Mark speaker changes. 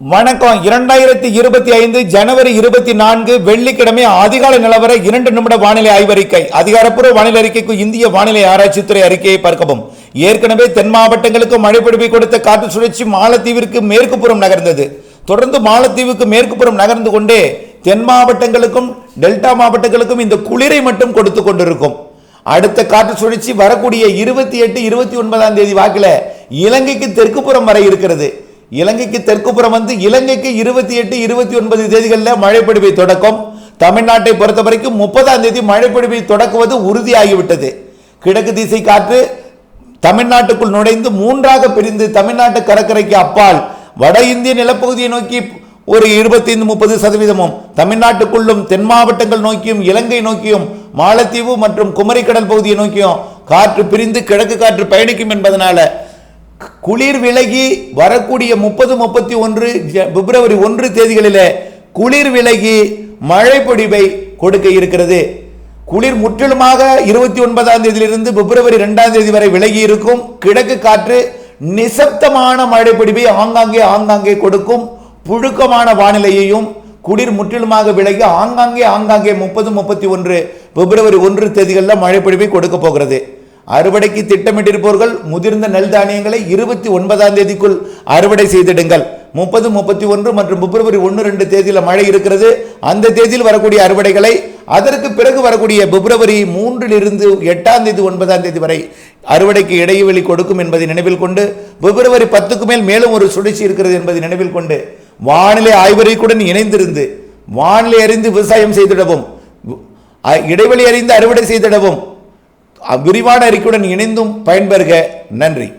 Speaker 1: வணக்கம். இரண்டாயிரத்தி இருபத்தி ஐந்து ஜனவரி இருபத்தி நான்கு வெள்ளிக்கிழமை அதிகாலை நிலவர இரண்டு நிமிட வானிலை ஆய்வறிக்கை. அதிகாரப்பூர்வ வானிலை அறிக்கைக்கு இந்திய வானிலை ஆராய்ச்சித்துறை அறிக்கையை பார்க்கவும். ஏற்கனவே தென் மாவட்டங்களுக்கு மழை பிடிப்பை கொடுத்த காற்று சுழற்சி மாலத்தீவிற்கு மேற்கு புறம் நகர்ந்தது. தொடர்ந்து மாலத்தீவுக்கு மேற்கு புறம் நகர்ந்து கொண்டே தென் மாவட்டங்களுக்கும் டெல்டா மாவட்டங்களுக்கும் இந்த குளிரை மட்டும் கொடுத்து கொண்டிருக்கும். அடுத்த காற்று சுழற்சி வரக்கூடிய இருபத்தி எட்டு இருபத்தி ஒன்பதாம் தேதி வாக்கில் இலங்கைக்கு தெற்கு புறம் வரை இருக்கிறது. இலங்கைக்கு தெற்கு புறம் வந்து இலங்கைக்கு இருபத்தி எட்டு இருபத்தி ஒன்பது தேதிகளில் மழைப்பிடிப்பை தொடக்கம். தமிழ்நாட்டை பொறுத்த வரைக்கும் முப்பதாம் தேதி மழைப்பிடிப்பை தொடக்குவது உறுதியாகிவிட்டது. கிழக்கு திசை காற்று தமிழ்நாட்டுக்குள் நுழைந்து மூன்றாக பிரிந்து தமிழ்நாட்டு கடற்கரைக்கு அப்பால் வட இந்திய நிலப்பகுதியை நோக்கி ஒரு இருபத்தைந்து முப்பது சதவீதமும் தமிழ்நாட்டுக்குள்ளும் தென் மாவட்டங்கள் நோக்கியும் இலங்கை நோக்கியும் மாலத்தீவு மற்றும் குமரிக்கடல் பகுதியை நோக்கியும் காற்று பிரிந்து கிழக்கு காற்று பயணிக்கும் என்பதனால குளிர் விலகி வரக்கூடிய முப்பது முப்பத்தி ஒன்று பிப்ரவரி ஒன்று தேதிகளில் குளிர் விலகி மழை பொடிவை கொடுக்க இருக்கிறது. குளிர் முற்றிலுமாக இருபத்தி ஒன்பதாம் தேதியிலிருந்து பிப்ரவரி ரெண்டாம் தேதி வரை விலகி இருக்கும். கிழக்கு காற்று நிசப்தமான மழை பொடிவை ஆங்காங்கே ஆங்காங்கே கொடுக்கும். புழுக்கமான வானிலையையும் குளிர் முற்றிலுமாக விலகி ஆங்காங்கே ஆங்காங்கே முப்பது முப்பத்தி ஒன்று பிப்ரவரி ஒன்று தேதிகளில் மழை பொழிவை கொடுக்க போகிறது. அறுவடைக்கு திட்டமிட்டிருப்பவர்கள் முதிர்ந்த நெல் தானியங்களை இருபத்தி ஒன்பதாம் தேதிக்குள் அறுவடை செய்திடுங்கள். முப்பது முப்பத்தி ஒன்று மற்றும் பிப்ரவரி ஒன்று ரெண்டு தேதியில் மழை இருக்கிறது. அந்த தேதியில் வரக்கூடிய அறுவடைகளை அதற்கு பிறகு வரக்கூடிய பிப்ரவரி மூன்றிலிருந்து எட்டாம் தேதி ஒன்பதாம் தேதி வரை அறுவடைக்கு இடைவெளி கொடுக்கும் என்பதை நினைவில் கொண்டு பிப்ரவரி பத்துக்கு மேல் மேலும் ஒரு சுழற்சி இருக்கிறது என்பதை நினைவில் கொண்டு வானிலை ஆய்வறிக்குடன் இணைந்திருந்து வானிலை அறிந்து விவசாயம் செய்திடவும் இடைவெளி அறிந்து அறுவடை செய்திடவும் விரிவான அறிக்கையுடன் இணைந்தும் பயன்பெறுக. நன்றி.